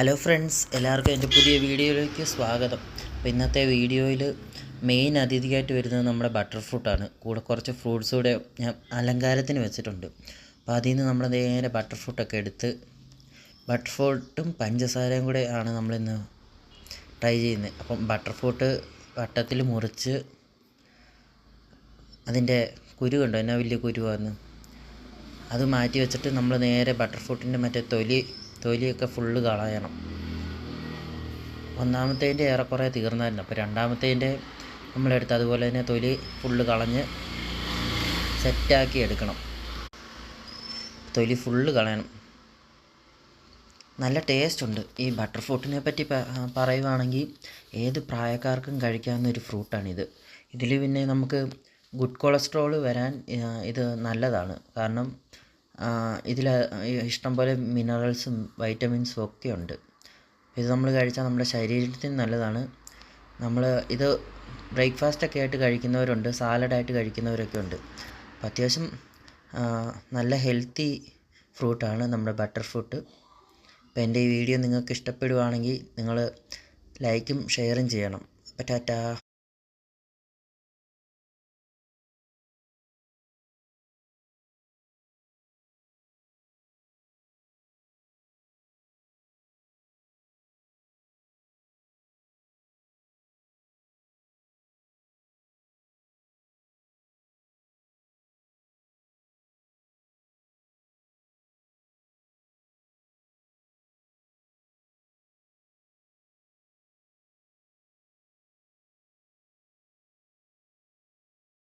Hello friends എല്ലാവർക്കും എന്റെ പുതിയ വീഡിയോയിലേക്ക് സ്വാഗതം. അപ്പോൾ ഇന്നത്തെ വീഡിയോയിൽ മെയിൻ അതിഥിയായിട്ട് വരുന്നത് നമ്മുടെ ബട്ടർ ഫ്രൂട്ടാണ് കൂടെ കുറച്ച് ഫ്രൂട്ട്സ് കൂടെ ഞാൻ അലങ്കാരത്തിന് വെച്ചിട്ടുണ്ട്. അപ്പോൾ അതിൽ നിന്ന് നമ്മൾ നേരെ ബട്ടർ ഫ്രൂട്ടൊക്കെ എടുത്ത് ബട്ടർ ഫ്രൂട്ടും പഞ്ചസാരയും കൂടെ ആണ് നമ്മളിന്ന് ട്രൈ ചെയ്യുന്നത്. അപ്പം ബട്ടർ ഫ്രൂട്ട് വട്ടത്തിൽ മുറിച്ച് അതിന്റെ കുരു കണ്ടോ? എന്നാ വലിയ കുരുവാന്ന്? അത് മാറ്റി വെച്ചിട്ട് നമ്മൾ നേരെ ബട്ടർ ഫ്രൂട്ടിന്റെ മറ്റേ തൊലി തൊലിയൊക്കെ ഫുള്ള് കളയണം. ഒന്നാമത്തേന്റെ ഏറെക്കുറെ തീർന്നായിരുന്നു. അപ്പോൾ രണ്ടാമത്തേന്റെ നമ്മളെടുത്ത് അതുപോലെ തന്നെ തൊലി ഫുള്ള് കളഞ്ഞ് സെറ്റാക്കി എടുക്കണം. തൊലി ഫുള്ള് കളയണം. നല്ല ടേസ്റ്റ് ഉണ്ട്. ഈ ബട്ടർ ഫ്രൂട്ടിനെ പറ്റി പറയുവാണെങ്കിൽ ഏത് പ്രായക്കാർക്കും കഴിക്കാവുന്ന ഒരു ഫ്രൂട്ടാണിത് ഇതിൽ പിന്നെ നമുക്ക് ഗുഡ് കൊളസ്ട്രോൾ വരാൻ ഇത് നല്ലതാണ്. കാരണം ഇതിൽ ഇഷ്ടംപോലെ മിനറൽസും വൈറ്റമിൻസും ഒക്കെ ഉണ്ട് ഇത് നമ്മൾ കഴിച്ചാൽ നമ്മുടെ ശരീരത്തിന് നല്ലതാണ്. നമ്മൾ ഇത് ബ്രേക്ക്ഫാസ്റ്റൊക്കെ ആയിട്ട് കഴിക്കുന്നവരുണ്ട് സാലഡായിട്ട് കഴിക്കുന്നവരൊക്കെ ഉണ്ട്. അപ്പം അത്യാവശ്യം നല്ല ഹെൽത്തി ഫ്രൂട്ടാണ് നമ്മുടെ ബട്ടർ ഫ്രൂട്ട് അപ്പോൾ എന്റെ ഈ വീഡിയോ നിങ്ങൾക്ക് ഇഷ്ടപ്പെടുവാണെങ്കിൽ നിങ്ങൾ ലൈക്കും ഷെയറും ചെയ്യണം. അപ്പോൾ ടാറ്റാ.